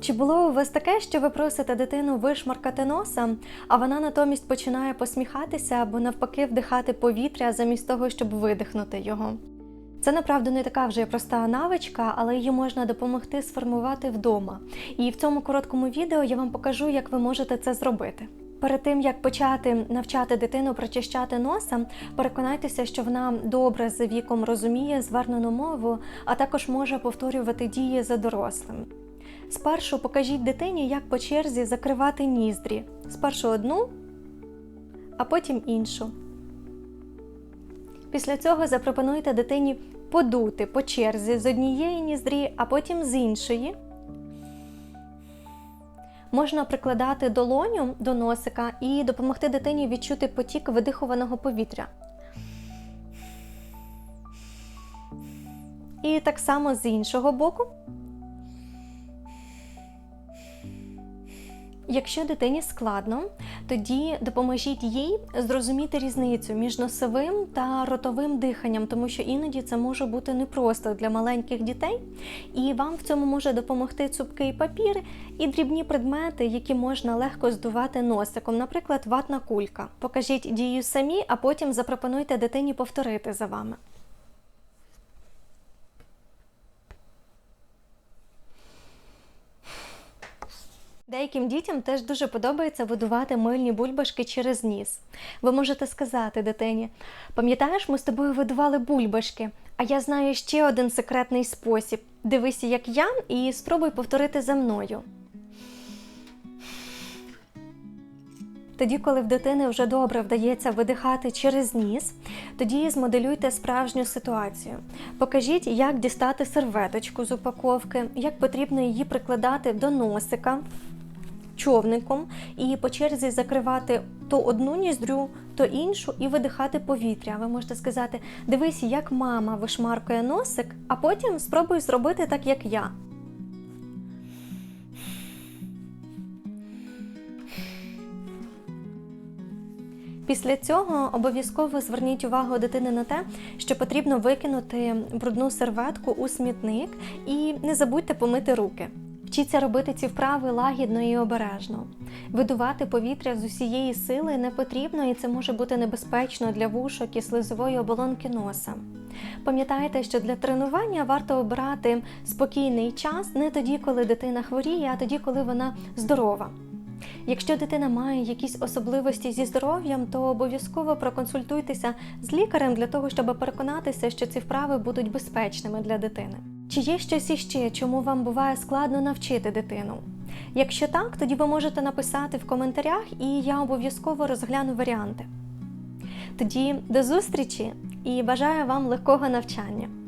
Чи було у вас таке, що ви просите дитину вишмаркати носа, а вона натомість починає посміхатися або навпаки вдихати повітря замість того, щоб видихнути його? Це направду не така вже проста навичка, але її можна допомогти сформувати вдома. І в цьому короткому відео я вам покажу, як ви можете це зробити. Перед тим як почати навчати дитину прочищати носа, переконайтеся, що вона добре за віком розуміє звернену мову, а також може повторювати дії за дорослим. Спершу покажіть дитині, як по черзі закривати ніздрі. Спершу одну, а потім іншу. Після цього запропонуйте дитині подути по черзі з однієї ніздрі, а потім з іншої. Можна прикладати долоню до носика і допомогти дитині відчути потік видихуваного повітря. І так само з іншого боку. Якщо дитині складно, тоді допоможіть їй зрозуміти різницю між носовим та ротовим диханням, тому що іноді це може бути непросто для маленьких дітей, і вам в цьому може допомогти цупкий папір і дрібні предмети, які можна легко здувати носиком, наприклад, ватна кулька. Покажіть дію самі, а потім запропонуйте дитині повторити за вами. Деяким дітям теж дуже подобається видувати мильні бульбашки через ніс. Ви можете сказати дитині: пам'ятаєш, ми з тобою видували бульбашки, а я знаю ще один секретний спосіб. Дивися, як я, і спробуй повторити за мною. Тоді, коли в дитини вже добре вдається видихати через ніс, тоді змоделюйте справжню ситуацію. Покажіть, як дістати серветочку з упаковки, як потрібно її прикладати до носика човником і по черзі закривати то одну ніздрю, то іншу і видихати повітря. Ви можете сказати: дивись, як мама вишмаркує носик, а потім спробуй зробити так, як я. Після цього обов'язково зверніть увагу дитини на те, що потрібно викинути брудну серветку у смітник і не забудьте помити руки. Вчіться робити ці вправи лагідно і обережно. Видувати повітря з усієї сили не потрібно, і це може бути небезпечно для вушок і слизової оболонки носа. Пам'ятайте, що для тренування варто обирати спокійний час не тоді, коли дитина хворіє, а тоді, коли вона здорова. Якщо дитина має якісь особливості зі здоров'ям, то обов'язково проконсультуйтеся з лікарем для того, щоб переконатися, що ці вправи будуть безпечними для дитини. Чи є щось іще, чому вам буває складно навчити дитину? Якщо так, тоді ви можете написати в коментарях, і я обов'язково розгляну варіанти. Тоді до зустрічі і бажаю вам легкого навчання!